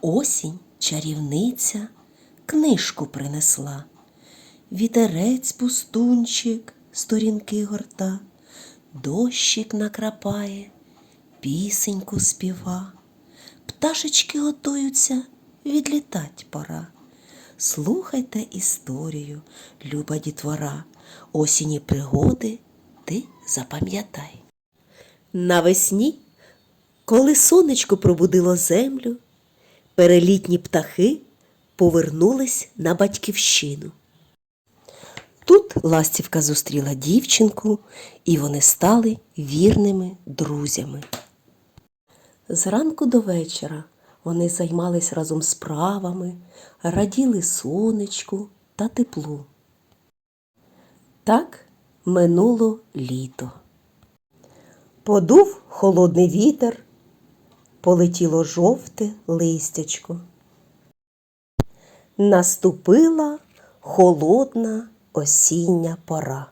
Осінь чарівниця книжку принесла. Вітерець пустунчик сторінки горта, дощик накрапає, пісеньку співа. Пташечки готуються, відлітать пора. Слухайте історію, люба дітвора, осінні пригоди ти запам'ятай. Навесні, коли сонечко пробудило землю, перелітні птахи повернулись на батьківщину. Тут ластівка зустріла дівчинку, і вони стали вірними друзями. Зранку до вечора вони займались разом справами, раділи сонечку та теплу. Так минуло літо. Подув холодний вітер, полетіло жовте листячко. Наступила холодна осіння пора.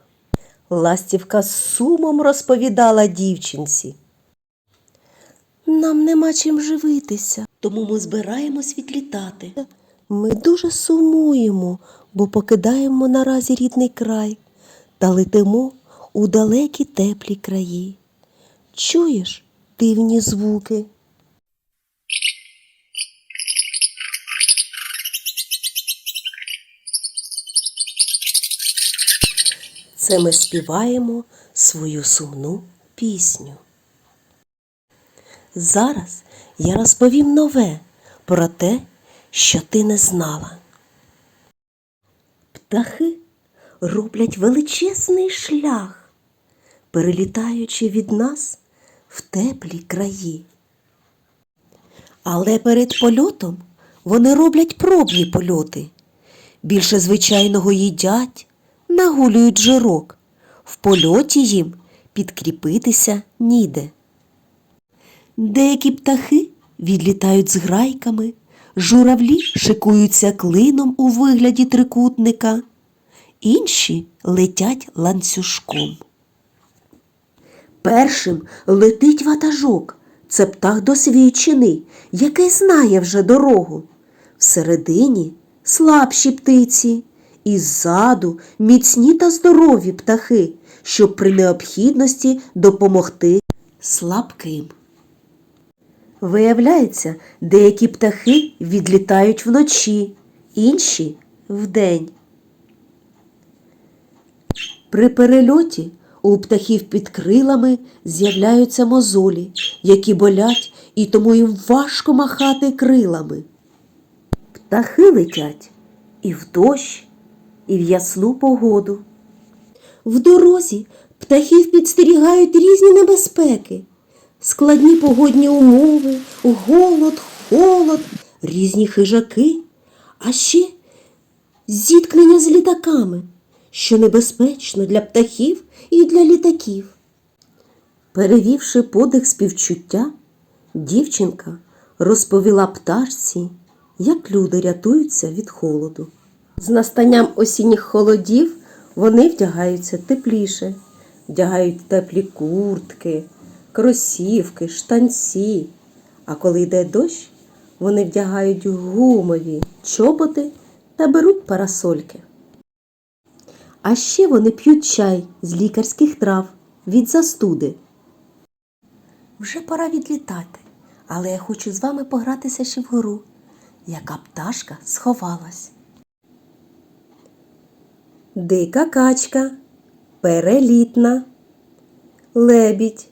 Ластівка з сумом розповідала дівчинці. Нам нема чим живитися, тому ми збираємось відлітати. Ми дуже сумуємо, бо покидаємо наразі рідний край та летимо у далекі теплі краї. Чуєш дивні звуки? Це ми співаємо свою сумну пісню. Зараз я розповім нове про те, що ти не знала. Птахи роблять величезний шлях, перелітаючи від нас в теплі краї. Але перед польотом вони роблять пробні польоти. Більше звичайного їдять, нагулюють жирок. В польоті їм підкріпитися ніде. Деякі птахи відлітають з грайками, журавлі шикуються клином у вигляді трикутника, інші летять ланцюжком. Першим летить ватажок. Це птах досвідчений, який знає вже дорогу. Всередині слабші птиці, і ззаду міцні та здорові птахи, щоб при необхідності допомогти слабким. Виявляється, деякі птахи відлітають вночі, інші вдень. При перельоті у птахів під крилами з'являються мозолі, які болять, і тому їм важко махати крилами. Птахи летять і в дощ, і в ясну погоду. В дорозі птахів підстерігають різні небезпеки, складні погодні умови, голод, холод, різні хижаки, а ще зіткнення з літаками, що небезпечно для птахів і для літаків. Перевівши подих співчуття, дівчинка розповіла пташці, як люди рятуються від холоду. З настанням осінніх холодів вони вдягаються тепліше, вдягають теплі куртки, кросівки, штанці. А коли йде дощ, вони вдягають гумові чоботи та беруть парасольки. А ще вони п'ють чай з лікарських трав від застуди. Вже пора відлітати, але я хочу з вами погратися ще вгору. Яка пташка сховалась. Дика качка перелітна, лебідь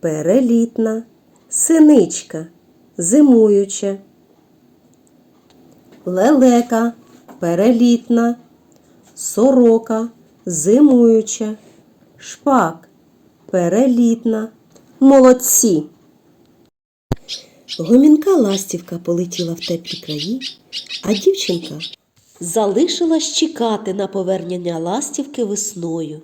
перелітна, синичка зимуюча, лелека перелітна, сорока зимуюча, шпак перелітна, молодці. Гомінка ластівка полетіла в теплі краї, а дівчинка залишилась чекати на повернення ластівки весною.